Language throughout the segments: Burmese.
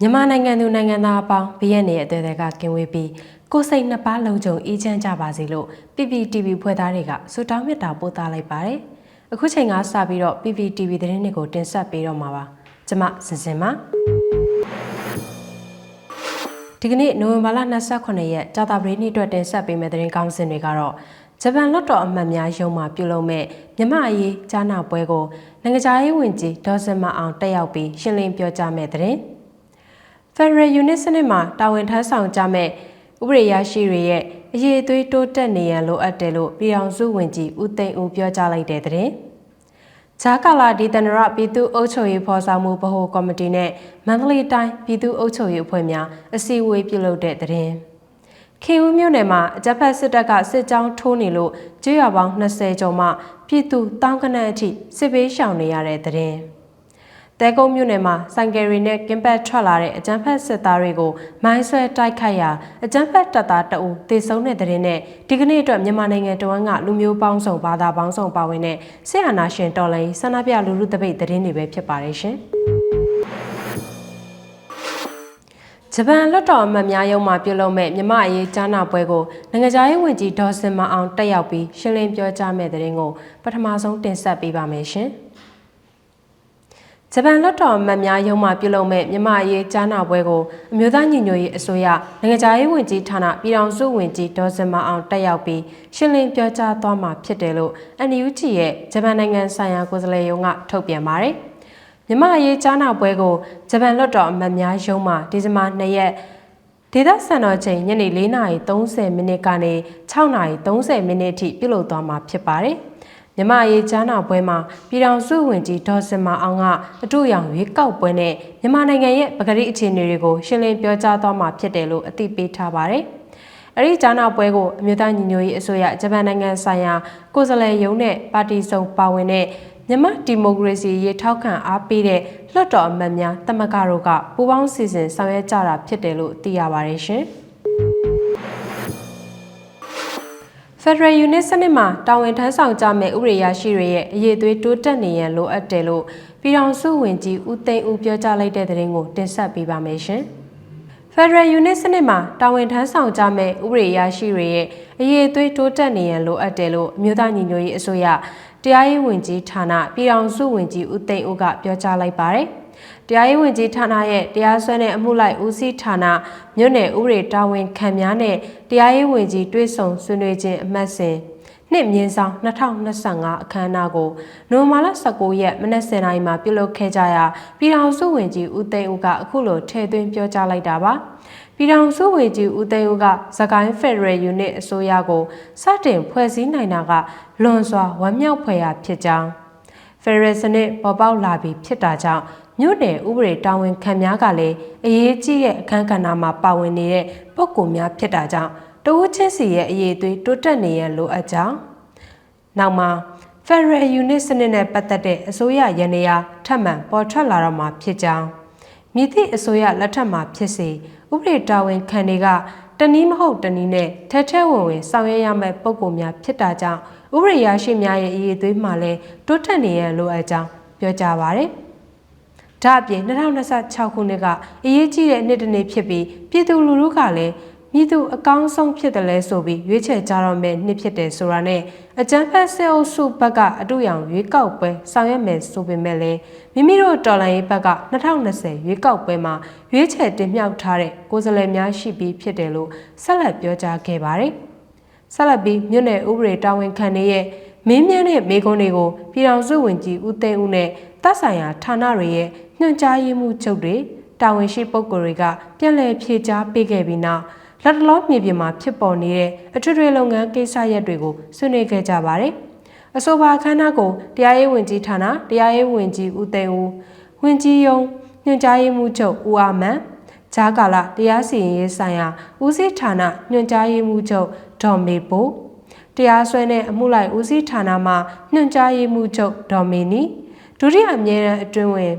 မြန်မာနိုင်ငံသူနိုင်ငံသားအပေါင်းဘေးရန်နေတဲ့အသွေးတွေကကင်းဝေးပြီးကိုယ်စိတ်နှစ်ပါးလုံးကြုံအေးချမ်းကြပါစေလို့ PPTV ဖွဲ့သားတွေကဆုတောင်းမေတ္တာပို့သလိုက်ပါတယ်။အခုချိန်ကစပြီးတော့ PPTV သတင်းတွေကိုတင်ဆက်ပေးတော့မှာပါ။ကျွန်မစင်စင်ပါ။ဒီကနေ့နိုဝင်ဘာလ28ရက်ကြာသပတေးနေ့အတွက်တင်ဆက်ပေးမယ့်သတင်းကောင်းစင်တွေကတော့ဂျပန်လွတ်တော်အမတ်များရုံးမှပြုလုပ်မဲ့မြမအရေးကြားနာပွဲကိုနိုင်ငံခြားရေးဝန်ကြီးဒေါ်စင်မအောင်တက်ရောက်ပြီးရှင်းလင်းပြောကြားမဲ့သတင်း။ Federal Unit စနစ်မှာတာဝန်ထမ်းဆောင်ကြမဲ့ဥပဒေရရှိတွေရဲ့အရေးအသွေးတိုးတက်နေရန်လိုအပ်တယ်လို့ပြည်အောင်စုဝင်ကြီးဦးသိန်းဦးပြောကြားလိုက်တဲ့တဲ့။ဂျာကာလာဒီတနရပြည်သူ့အုပ်ချုပ်ရေးဖော်ဆောင်မှုဗဟိုကော်မတီနဲ့မန္တလေးတိုင်းပြည်သူ့အုပ်ချုပ်ရေးအဖွဲ့များအစည်းအဝေးပြုလုပ်တဲ့တဲ့။ခေဦးမြို့နယ်မှာအကြက်ဖက်စစ်တပ်ကစစ်ကြောင်းထိုးနေလို့ကျွော်ပေါင်း20ကျော်မှပြည်သူတောင်းကနန်းအထိစစ်ဘေးရှောင်နေရတဲ့တဲ့။ တဲကုန်းမြို့နယ်မှာဆိုင်ကယ်ရီနဲ့ကင်ပတ်ထွက်လာတဲ့အကြမ်းဖက်စစ်သားတွေကိုမိုင်းဆွဲတိုက်ခိုက်ရာအကြမ်းဖက်တပ်သားတအုပ်တေဆုံးတဲ့တဲ့နဲ့ဒီကနေ့အတွက်မြန်မာနိုင်ငံတဝန်းကလူမျိုးပေါင်းစုံဘာသာပေါင်းစုံပါဝင်တဲ့ဆရာနာရှင်တော်လိုင်းဆန္ဒပြလူလူတပိတ်တဲ့တွေပဲဖြစ်ပါတယ်ရှင်။ဂျပန်လွတ်တော်အမတ်များရုံးမှပြုလုပ်မဲ့မြမအရေးကြားနာပွဲကိုနိုင်ငံခြားရေးဝန်ကြီးဒေါ်စင်မအောင်တက်ရောက်ပြီးရှင်းလင်းပြောကြားမဲ့တဲ့ရင်ကိုပထမဆုံးတင်ဆက်ပေးပါမယ်ရှင်။ ဂျပန်လွတ်တော်မတ်များရုံးမှပြုလုပ်မဲ့မြမအရေးကြားနာပွဲကိုအမျိုးသားညီညွတ်ရေးအစိုးရနိုင်ငံခြားရေးဝန်ကြီးဌာနပြည်ထောင်စုဝန်ကြီးဒေါ်စင်မအောင်တက်ရောက်ပြီးရှင်းလင်းပြောကြားသွားမှာဖြစ်တယ်လို့ NUG ရဲ့ဂျပန်နိုင်ငံဆိုင်ရာကိုယ်စားလှယ်ရုံးကထုတ်ပြန်ပါတယ်။မြမအရေးကြားနာပွဲကိုဂျပန်လွတ်တော်အမတ်များရုံးမှဒီဇင်ဘာ2ရက်ဒေသစံတော်ချိန်ညနေ4:30မိနစ်ကနေ6:30မိနစ်အထိပြုလုပ်သွားမှာဖြစ်ပါတယ်။ မြမရေးကြားနာပွဲမှာပြည်ထောင်စုဝင်ကြီးဒေါ်စင်မာအောင်ကအတူရောင်ရွေးကောက်ပွဲနဲ့မြန်မာနိုင်ငံရဲ့ပကတိအခြေအနေတွေကိုရှင်းလင်းပြောကြားသွားမှာဖြစ်တယ်လို့အသိပေးထားပါတယ်။အဲဒီကြားနာပွဲကိုအမျိုးသားညီညွတ်ရေးအစိုးရဂျပန်နိုင်ငံဆိုင်ရာကိုယ်စားလှယ်ရုံးနဲ့ပါတီစုံပါဝင်တဲ့မြန်မာဒီမိုကရေစီရေးထောက်ခံအားပေးတဲ့လွှတ်တော်အမတ်များတမကတို့ကပူးပေါင်းစီစဉ်ဆောင်ရွက်ကြတာဖြစ်တယ်လို့သိရပါတယ်ရှင်။ Federal Unit စနစ်မှာတာဝန်ထမ်းဆောင်ကြမဲ့ဥပဒေရရှိတွေရဲ့အရေးအသွေးတိုးတက်နေရန်လိုအပ်တယ်လို့ပြည်ထောင်စုဝန်ကြီးဦးသိန်းဦးပြောကြားလိုက်တဲ့သတင်းကိုတင်ဆက်ပေးပါမယ်ရှင်။ Federal Unit စနစ်မှာတာဝန်ထမ်းဆောင်ကြမဲ့ဥပဒေရရှိတွေရဲ့အရေးအသွေးတိုးတက်နေရန်လိုအပ်တယ်လို့အမျိုးသားညီညွတ်ရေးအစိုးရတရားရေးဝန်ကြီးဌာနပြည်ထောင်စုဝန်ကြီးဦးသိန်းဦးကပြောကြားလိုက်ပါတယ်။ တရားရေးဝန်ကြီးဌာနရဲ့တရားစွဲတဲ့အမှုလိုက်ဦးစီးဌာနမြို့နယ်ဥပဒေတာဝန်ခံများနဲ့တရားရေးဝန်ကြီးတွဲဆုံဆွေးနွေးခြင်းအမှတ်စဉ်နှစ်မြင်းဆောင်2025အခမ်းအနားကိုနိုဝင်ဘာလ19ရက်မနက်10:00နာရီမှာပြုလုပ်ခဲ့ကြရာပြည်ထောင်စုဝန်ကြီးဦးသိန်းဦးကအခုလိုထည့်သွင်းပြောကြားလိုက်တာပါပြည်ထောင်စုဝန်ကြီးဦးသိန်းဦးကသကိုင်းဖက်ဒရယ်ယူနစ်အစိုးရကိုစတင်ဖွဲ့စည်းနိုင်တာကလွန်စွာဝမ်းမြောက်ဖွယ်ရာဖြစ်ကြောင်းဖက်ဒရယ်စနစ်ပေါ်ပေါက်လာပြီးဖြစ်တာကြောင့် မြို့နယ်ဥပဒေတာဝန်ခံများကလည်းအရေးကြီးတဲ့အခန်းကဏ္ဍမှာပါဝင်နေတဲ့ပုဂ္ဂိုလ်များဖြစ်တာကြောင့်တဝချင်းစီရဲ့အရေးအသွေးတိုးတက်နေရန်လိုအပ်ကြောင်းနောက်မှာ Federal Unit စနစ်နဲ့ပတ်သက်တဲ့အစိုးရရန်နေရာထပ်မံပေါ်ထွက်လာတော့မှာဖြစ်ကြောင်းမြစ်သည့်အစိုးရလက်ထက်မှာဖြစ်စေဥပဒေတာဝန်ခံတွေကတနည်းမဟုတ်တနည်းနဲ့ထက်ထဲဝင်ဝင်ဆောင်ရွက်ရမယ့်ပုံပုံများဖြစ်တာကြောင့်ဥပဒေရရှိများရဲ့အရေးအသွေးမှလည်းတိုးတက်နေရန်လိုအပ်ကြောင်းပြောကြားပါရယ်။ ဒါအပြင်2026ခုနှစ်ကအရေးကြီးတဲ့နှစ်တစ်နေ့ဖြစ်ပြီးပြည်သူလူထုကလည်းမြည်သူအကောင်းဆုံးဖြစ်တယ်လဲဆိုပြီးရွေးချယ်ကြတော့မယ်နှစ်ဖြစ်တယ်ဆိုတာနဲ့အကြံဖက်ဆဲအုပ်စုဘက်ကအတူရောင်ရွေးကောက်ပွဲဆောင်ရွက်မယ်ဆိုပေမဲ့လည်းမိမိတို့တော်လိုင်းရေးဘက်က2020ရွေးကောက်ပွဲမှာရွေးချယ်တင်မြှောက်ထားတဲ့ကိုယ်စားလှယ်များရှိပြီးဖြစ်တယ်လို့ဆက်လက်ပြောကြားခဲ့ပါတယ်။ဆက်လက်ပြီးမြို့နယ်ဥပဒေတာဝန်ခံတွေရဲ့မင်းမြန်းတဲ့မိကုန်းတွေကိုပြည်ထောင်စုဝန်ကြီးဦးသိန်းဦးနဲ့တပ်ဆိုင်ရာဌာနတွေရဲ့ ညွှန်ကြားရေးမှူးချုပ်တွေတာဝန်ရှိပုဂ္ဂိုလ်တွေကပြန်လည်ဖြေကြားပေးခဲ့ပြီးနောက်လက်တလောမြေပြင်မှာဖြစ်ပေါ်နေတဲ့အထွေထွေလုပ်ငန်းကိစ္စရပ်တွေကိုဆွေးနွေးခဲ့ကြပါတယ်။အဆိုပါအခမ်းအနားကိုတရားရေးဝန်ကြီးဌာနတရားရေးဝန်ကြီးဦးသိန်းဦးဝန်ကြီးယုံညွှန်ကြားရေးမှူးချုပ်ဦးအာမန်ဂျာကာလာတရားစီရင်ရေးဆိုင်ရာဦးစီးဌာနညွှန်ကြားရေးမှူးချုပ်ဒေါ်မေဘိုတရားစွဲတဲ့အမှုလိုက်ဦးစီးဌာနမှညွှန်ကြားရေးမှူးချုပ်ဒေါ်မေနီဒုတိယအမြဲတမ်းအတွင်းဝင်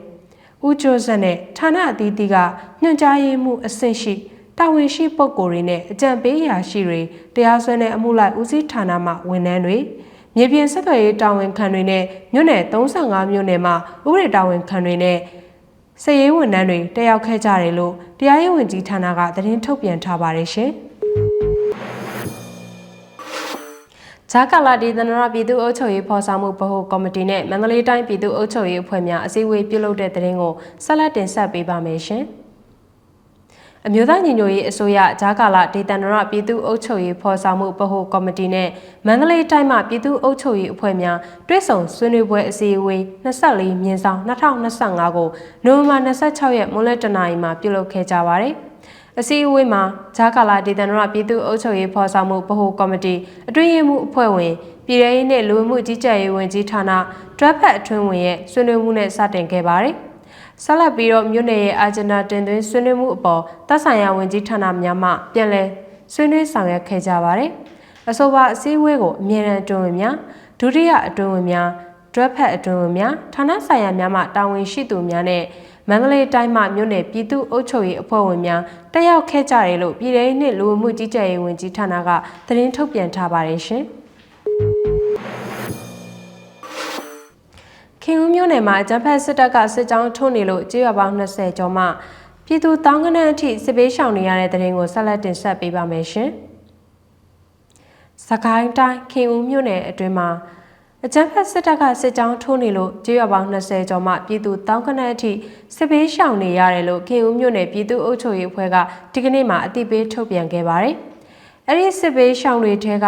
ဦးကျော်စက်နဲ့ဌာနအသီးသီးကညွှန်ကြားရေးမှုအဆင့်ရှိတာဝန်ရှိပုဂ္ဂိုလ်တွေနဲ့အကြံပေးရာရှိတွေတရားစွဲတဲ့အမှုလိုက်ဦးစီးဌာနမှဝန်ထမ်းတွေမြေပြင်ဆက်သွယ်ရေးတာဝန်ခံတွေနဲ့မြို့နယ်35မြို့နယ်မှာဥပဒေတာဝန်ခံတွေနဲ့စည်ရေးဝန်ထမ်းတွေတက်ရောက်ခဲ့ကြတယ်လို့တရားရေးဝန်ကြီးဌာနကသတင်းထုတ်ပြန်ထားပါတယ်ရှင်။ ဂျာကာလာဒီသနရပြည်သူ့အုပ်ချုပ်ရေးဖော်ဆောင်မှုဗဟိုကော်မတီနဲ့မန္တလေးတိုင်းပြည်သူ့အုပ်ချုပ်ရေးအဖွဲ့များအစည်းအဝေးပြုလုပ်တဲ့တဲ့ရင်ကိုဆက်လက်တင်ဆက်ပေးပါမယ်ရှင်။အမျိုးသားညီညွတ်ရေးအစိုးရဂျာကာလာဒေသန္တရပြည်သူ့အုပ်ချုပ်ရေးဖော်ဆောင်မှုဗဟိုကော်မတီနဲ့မန္တလေးတိုင်းမှပြည်သူ့အုပ်ချုပ်ရေးအဖွဲ့များတွဲဆောင်ဆွေးနွေးပွဲအစည်းအဝေး24မြင်းဆောင်2025ကိုနိုဝင်ဘာ26ရက်မွန်းလယ်တနာရီမှာပြုလုပ်ခဲ့ကြပါတယ်။ အစည်းအဝေးမှာဂျာကာလာဒေသန္တရပြည်သူ့အုပ်ချုပ်ရေးဖော်ဆောင်မှုဗဟိုကော်မတီအတွင်းရေးမှူးအဖွဲ့ဝင်ပြည်ထောင်ရေးနဲ့လူဝင်မှုကြီးကြပ်ရေးဝန်ကြီးဌာနတွဲဖက်အတွင်းဝင်ရဲ့ဆွေးနွေးမှုနဲ့စတင်ခဲ့ပါတယ်။ဆက်လက်ပြီးတော့မြို့နယ်ရဲ့အာဂျင်နာတင်သွင်းဆွေးနွေးမှုအပေါ်သက်ဆိုင်ရာဝန်ကြီးဌာနများမှပြန်လည်ဆွေးနွေးဆောင်ရွက်ခဲ့ကြပါတယ်။အဆိုပါအစည်းအဝေးကိုအမြဲတမ်းအတွင်းဝင်များဒုတိယအတွင်းဝင်များတွဲဖက်အတွင်းဝင်များဌာနဆိုင်ရာများမှတာဝန်ရှိသူများနဲ့ မန္တလေးတိုင်းမှမြို့နယ်ပြည်သူ့အုပ်ချုပ်ရေးအဖွဲ့ဝင်များတက်ရောက်ခဲ့ကြတယ်လို့ပြည်ထောင်စုလူဝင်မှုကြီးကြပ်ရေးဝန်ကြီးဌာနကသတင်းထုတ်ပြန်ထားပါတယ်ရှင်။ခင်ဦးမြို့နယ်မှာအကြမ်းဖက်စစ်တပ်ကစစ်ကြောင်းထုံးနေလို့ကြေးရွာပေါင်း20ကျော်မှပြည်သူတောင်းကနန်းအထိစစ်ပေးရှောင်နေရတဲ့တဲ့ရင်ကိုဆက်လက်တင်ဆက်ပေးပါမယ်ရှင်။စကိုင်းတိုင်းခင်ဦးမြို့နယ်အတွင်းမှာ အကြမ်းဖက်စစ်တပ်ကစစ်ကြောင်းထိုးနေလို့ကြေးရွာပေါင်း20ကျော်မှပြည်သူတောင်းကနန်းအထိစစ်ပေးရှောင်နေရတယ်လို့ခင်ဦးမြို့နယ်ပြည်သူ့အုပ်ချုပ်ရေးအဖွဲ့ကဒီကနေ့မှအသိပေးထုတ်ပြန်ခဲ့ပါတယ်။အဲ့ဒီစစ်ပေးရှောင်တွေထဲက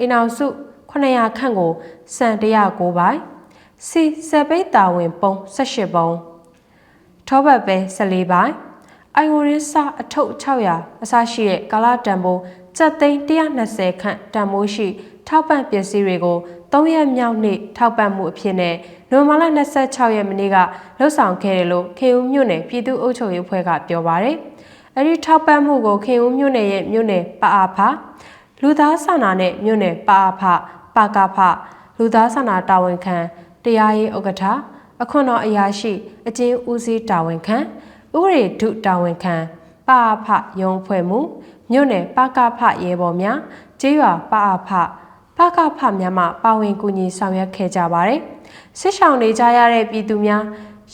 အင်အောင်စု900ခန့်ကိုစံ109ပိုင်းစီစပိတ်တာဝင်ပုံ18ပုံထောပတ်ပဲ14ပိုင်းအိုင်ဝရင်းစာအထုပ်600အစရှိတဲ့ကာလာတန်ဖိုးစက်သိန်း120ခန့်တန်ဖိုးရှိ ထောက်ပံ့ပစ္စည်းတွေကို3ရက်မြောက်နေ့ထောက်ပံ့မှုအဖြစ်နဲ့နိုဝင်ဘာလ26ရက်နေ့ကလှုပ်ဆောင်ခဲ့တယ်လို့ခေဦးမြို့နယ်ပြည်သူ့အုပ်ချုပ်ရေးအဖွဲ့ကပြောပါရယ်။အဲဒီထောက်ပံ့မှုကိုခေဦးမြို့နယ်ရဲ့မြို့နယ်ပအားဖလူသားစာနာနဲ့မြို့နယ်ပအားဖပကဖလူသားစာနာတာဝန်ခံတရားရေးဥက္ကဋ္ဌအခွင့်တော်အရာရှိအကျဉ်းဦးစီးတာဝန်ခံဥပဒေဒုတာဝန်ခံပအဖရုံဖွဲ့မှုမြို့နယ်ပကဖရဲဘော်များကျေးရွာပအဖပ ကဖများမှပါဝင်ကူညီဆောင်ရွက်ခဲ့ကြပါတယ်ဆစ်ဆောင်နေကြရတဲ့ပြည်သူများ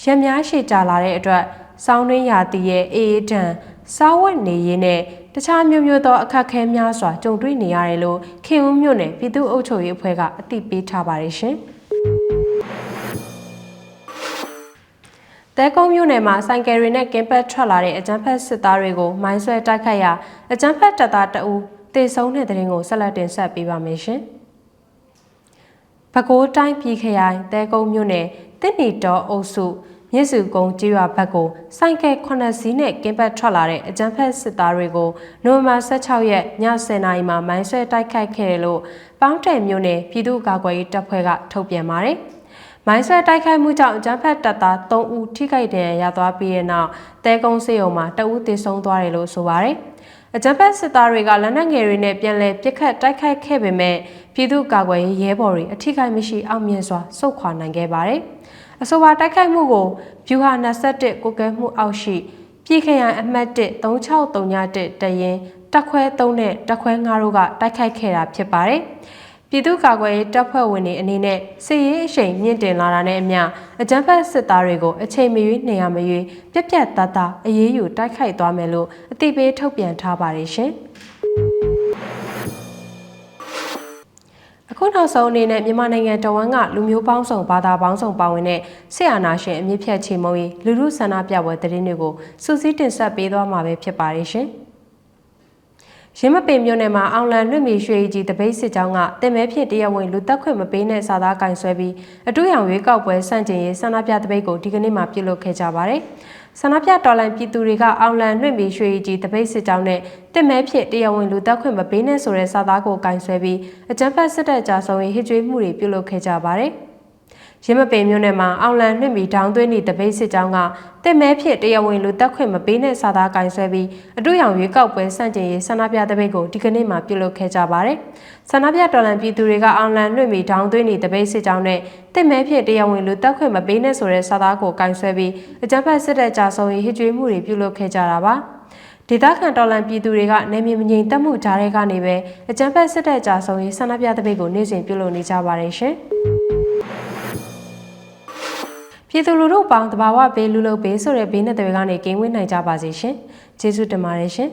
ရက်များရှည်ကြလာတဲ့အတွက်စောင်းတွင်းရာသီရဲ့အေးအေးတန်စားဝတ်နေရေးနဲ့တခြားမျိုးမျိုးသောအခက်အခဲများစွာကြုံတွေ့နေရတယ်လို့ခင်ဦးမြို့နယ်ပြည်သူ့အုပ်ချုပ်ရေးအဖွဲ့ကအသိပေးထားပါတယ်ရှင်။တဲကုန်းမြို့နယ်မှာဆိုင်ကယ်တွေနဲ့ကင်ပတ်ထွက်လာတဲ့အကြမ်းဖက်စစ်သားတွေကိုမိုင်းဆွဲတိုက်ခိုက်ရာအကြမ်းဖက်တပ်သားတအူတေဆုံးတဲ့တဲ့ရင်ကိုဆက်လက်တင်ဆက်ပေးပါမယ်ရှင်။ ပဲခူးတိုင်းပြည်ခရိုင်တဲကုန်းမြို့နယ်တစ်နီတော်အုပ်စုမြစ်စုကုန်းကျေးရွာဘက်ကိုစိုက်ကဲ9စီးနဲ့ကင်းပတ်ထွက်လာတဲ့အကြမ်းဖက်စစ်သားတွေကိုနိုဝင်ဘာ16ရက်ည10:00နာရီမှာမိုင်းဆွဲတိုက်ခိုက်ခဲ့တယ်လို့ပေါင်းတယ်မြို့နယ်ပြည်သူ့ကာကွယ်ရေးတပ်ဖွဲ့ကထုတ်ပြန်ပါတယ်။မိုင်းဆွဲတိုက်ခိုက်မှုကြောင့်ဂျမ်ဖက်တပ်သား3ဦးထိခိုက်ဒဏ်ရာရသွားပြီးတဲ့နောက်တဲကုန်းစေယုံမှာတဦးသေဆုံးသွားတယ်လို့ဆိုပါတယ်။အကြမ်းဖက်စစ်သားတွေကလက်နက်ငယ်တွေနဲ့ပြန်လည်ပစ်ခတ်တိုက်ခိုက်ခဲ့ပေမဲ့ ပြည်သူ့ကာကွယ်ရေးရဲဘော်တွေအထိခိုက်မရှိအောင်မြင်စွာစုခွာနိုင်ခဲ့ပါတယ်။အဆိုပါတိုက်ခိုက်မှုကိုဗျူဟာ21ကိုကဲမှုအောက်ရှိပြည်ခရိုင်အမှတ်1 3631တရင်တက်ခွဲ3နဲ့တက်ခွဲ5တို့ကတိုက်ခိုက်ခဲ့တာဖြစ်ပါတယ်။ပြည်သူ့ကာကွယ်ရေးတပ်ဖွဲ့ဝင်တွေအနေနဲ့စစ်ရေးအရှိန်မြင့်တင်လာတာနဲ့အမျှအကြမ်းဖက်စစ်သားတွေကိုအချိန်မရွေးနေရမရွေးပြက်ပြက်သားသားအရေးယူတိုက်ခိုက်သွားမယ်လို့အသိပေးထုတ်ပြန်ထားပါတယ်ရှင်။ ခုနောက်ဆုံးအနေနဲ့မြန်မာနိုင်ငံတဝန်းကလူမျိုးပေါင်းစုံဘာသာပေါင်းစုံပါဝင်တဲ့ဆရာနာရှင်အမြင့်ဖြတ်ချေမုံရေးလူလူဆန္ဒပြပွဲသတင်းတွေကိုစူးစီးတင်ဆက်ပေးသွားမှာပဲဖြစ်ပါတယ်ရှင်။ရင်းမပင်မြို့နယ်မှာအောင်လန်လွတ်မီရွှေကြီးတပိတ်စစ်ကြောင်းကတင်မဲဖြစ်တရားဝင်လူတက်ခွင့်မပေးတဲ့စာသားကင်ဆွဲပြီးအတူရောင်ရွေးကောက်ပွဲစန့်ကျင်ရေးဆန္ဒပြတပိတ်ကိုဒီကနေ့မှပြုလုပ်ခဲ့ကြပါတယ်။ ဆန္ဒပြတော်လှန်ပြည်သူတွေကအောင်လန်လွတ်မီရွှေကြီးတပိတ်စစ်ကြောင်းနဲ့တင်မဲဖြစ်တရားဝင်လူတက်ခွင့်မပေးတဲ့ဆိုတဲ့စာသားကိုကင်ဆွဲပြီးအကြမ်းဖက်စစ်တပ်ကြာဆုံးရေးဟစ်ကြွေးမှုတွေပြုလုပ်ခဲ့ကြပါတယ်။ ရင်းမပင်မြို့နယ်မှာအောင်လန်နှင့်မီဒေါင်းသွင်းသည့်တပိတ်စစ်ကြောင်းကတစ်မဲဖြစ်တရားဝင်လူတက်ခွင့်မပေးတဲ့စာသားကင်ဆွဲပြီးအတူရောင်ရွေးကောက်ပွဲစန့်ကျင်ရေးဆန္ဒပြတပိတ်ကိုဒီကနေ့မှပြုလုပ်ခဲ့ကြပါတယ်။ဆန္ဒပြတော်လှန်ပြည်သူတွေကအောင်လန်နှင့်မီဒေါင်းသွင်းသည့်တပိတ်စစ်ကြောင်းနဲ့တစ်မဲဖြစ်တရားဝင်လူတက်ခွင့်မပေးတဲ့ဆိုတဲ့စာသားကိုကင်ဆွဲပြီးအကြမ်းဖက်စစ်တပ်ကြာဆုံးရေးဟစ်ကြွေးမှုတွေပြုလုပ်ခဲ့ကြတာပါ။ဒေသခံတော်လန်ပြည်သူတွေကနေမြေမငြိမ်သက်မှုကြားထဲကနေပဲအကြမ်းဖက်စစ်တပ်ကြာဆုံးရေးဆန္ဒပြတပိတ်ကိုနေ့စဉ်ပြုလုပ်နေကြပါတယ်ရှင်။ ပြည်သူလူထုပေါင်းတဘာဝဘေးလူလုဘေးဆိုတဲ့ဘေးနဲ့တွေကနေကင်းဝေးနိုင်ကြပါစေရှင်ကျေးဇူးတင်ပါတယ်ရှင်